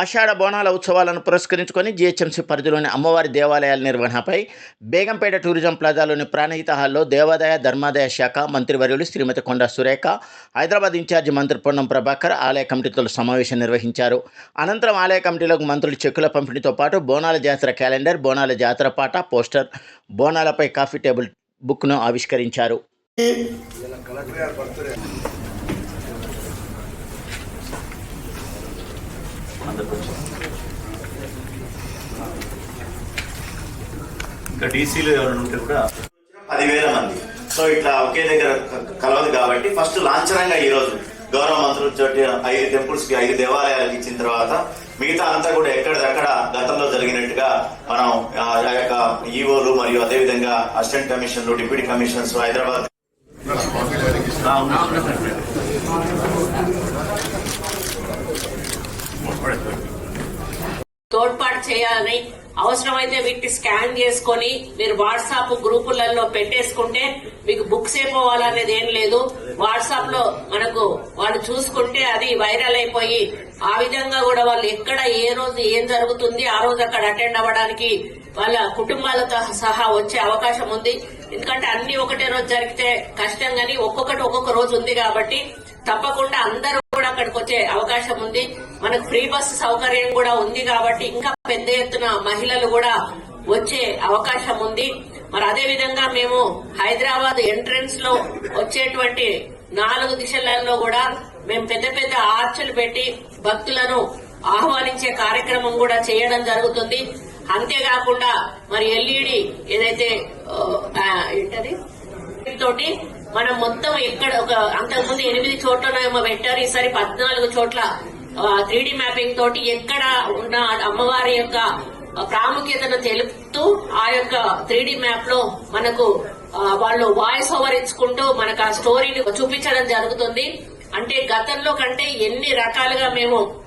ఆషాఢ బోనాల ఉత్సవాలను పురస్కరించుకొని జీహెచ్ఎంసీ పరిధిలోని అమ్మవారి దేవాలయాల నిర్వహణపై బేగంపేట టూరిజం ప్లాజాలోని ప్రాణహిత హాల్లో దేవాదాయ ధర్మాదాయ శాఖ మంత్రివర్యులు శ్రీమతి కొండ సురేఖ హైదరాబాద్ ఇన్ఛార్జి మంత్రి పొన్నం ప్రభాకర్ ఆలయ కమిటీతో సమావేశం నిర్వహించారు. అనంతరం ఆలయ కమిటీలకు మంత్రులు చెక్కుల పంపిణీతో పాటు బోనాల జాతర క్యాలెండర్ బోనాల జాతర పాట పోస్టర్ బోనాలపై కాఫీ టేబుల్ బుక్ను ఆవిష్కరించారు. ఇంకా డీసీలు ఎవరైనా ఉంటే కూడా పదివేల మంది. సో ఇట్లా ఒకే దగ్గర కలవదు కాబట్టి ఫస్ట్ లాంఛనంగా ఈ రోజు గౌరవ మంత్రులు తోటి ఐదు టెంపుల్స్కి ఐదు దేవాలయాలకు ఇచ్చిన తర్వాత మిగతా అంతా కూడా ఎక్కడిదక్కడ గతంలో జరిగినట్టుగా మనం ఆ యొక్క ఈఓలు మరియు అదేవిధంగా అసిస్టెంట్ కమిషన్లు డిప్యూటీ కమిషనర్స్ హైదరాబాద్. తోడ్పాటు చేయాలని అవసరమైతే వీటిని స్కాన్ చేసుకొని మీరు వాట్సాప్ గ్రూపులలో పెట్టేసుకుంటే మీకు బుక్స్ అయిపోవాలనేది ఏం లేదు. వాట్సాప్లో మనకు వాళ్ళు చూసుకుంటే అది వైరల్ అయిపోయి ఆ విధంగా కూడా వాళ్ళు ఎక్కడ ఏ రోజు ఏం జరుగుతుంది ఆ రోజు అక్కడ అటెండ్ అవ్వడానికి వాళ్ళ కుటుంబాలతో సహా వచ్చే అవకాశం ఉంది. ఎందుకంటే అన్ని ఒకటే రోజు జరిగితే కష్టం కానీ ఒక్కొక్కటి ఒక్కొక్క రోజు ఉంది కాబట్టి తప్పకుండా అందరూ కూడా అక్కడికి వచ్చే అవకాశం ఉంది. మనకు ఫ్రీ బస్సు సౌకర్యం కూడా ఉంది కాబట్టి ఇంకా పెద్ద ఎత్తున మహిళలు కూడా వచ్చే అవకాశం ఉంది. మరి అదే విధంగా మేము హైదరాబాద్ ఎంట్రన్స్లో వచ్చేటువంటి నాలుగు దిశలలో కూడా మేము పెద్ద పెద్ద ఆర్చలు పెట్టి భక్తులను ఆహ్వానించే కార్యక్రమం కూడా చేయడం జరుగుతుంది. అంతేకాకుండా మరి ఎల్ఈడి ఏదైతే ఏంటది? తోటి మనం మొత్తం ఎక్కడ ఒక అంతకుముందు ఎనిమిది చోట్ల పెట్టారు ఈసారి పద్నాలుగు చోట్ల త్రీ మ్యాపింగ్ తోటి ఎక్కడ ఉన్న అమ్మవారి యొక్క ప్రాముఖ్యతను తెలుపుతూ ఆ యొక్క త్రీ మ్యాప్లో మనకు వాళ్ళు వాయిస్ ఓవర్ ఇచ్చుకుంటూ మనకు ఆ స్టోరీని చూపించడం జరుగుతుంది. అంటే గతంలో కంటే ఎన్ని రకాలుగా మేము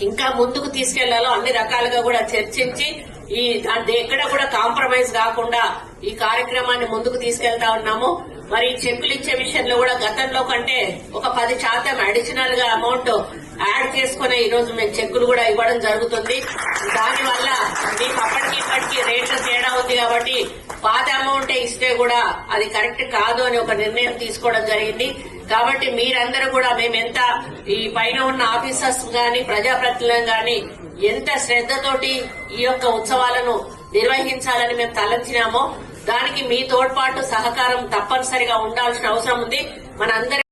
ఇంకా ముందుకు తీసుకెళ్ళాలో అన్ని రకాలుగా కూడా చర్చించి ఈ ఎక్కడ కూడా కాంప్రమైజ్ కాకుండా ఈ కార్యక్రమాన్ని ముందుకు తీసుకెళ్తా ఉన్నాము. మరి చెక్కులు ఇచ్చే విషయంలో కూడా గతంలో కంటే ఒక పది శాతం అడిషనల్గా అమౌంట్ యాడ్ చేసుకునే ఈ రోజు మేము చెక్కులు కూడా ఇవ్వడం జరుగుతుంది. దానివల్ల మీకు అప్పటికి ఇప్పటికి రేట్లు తేడా ఉంది కాబట్టి పాత అమౌంటే ఇస్తే కూడా అది కరెక్ట్ కాదు అని ఒక నిర్ణయం తీసుకోవడం జరిగింది. కాబట్టి మీరందరూ కూడా మేమెంత ఈ పైన ఉన్న ఆఫీసర్స్ గాని ప్రజాప్రతినిధులను గాని ఎంత శ్రద్ధతోటి ఈ యొక్క ఉత్సవాలను నిర్వహించాలని మేము తలంచినామో దానికి మీ తోడ్పాటు సహకారం తప్పనిసరిగా ఉండాల్సిన అవసరం ఉంది. మనందరి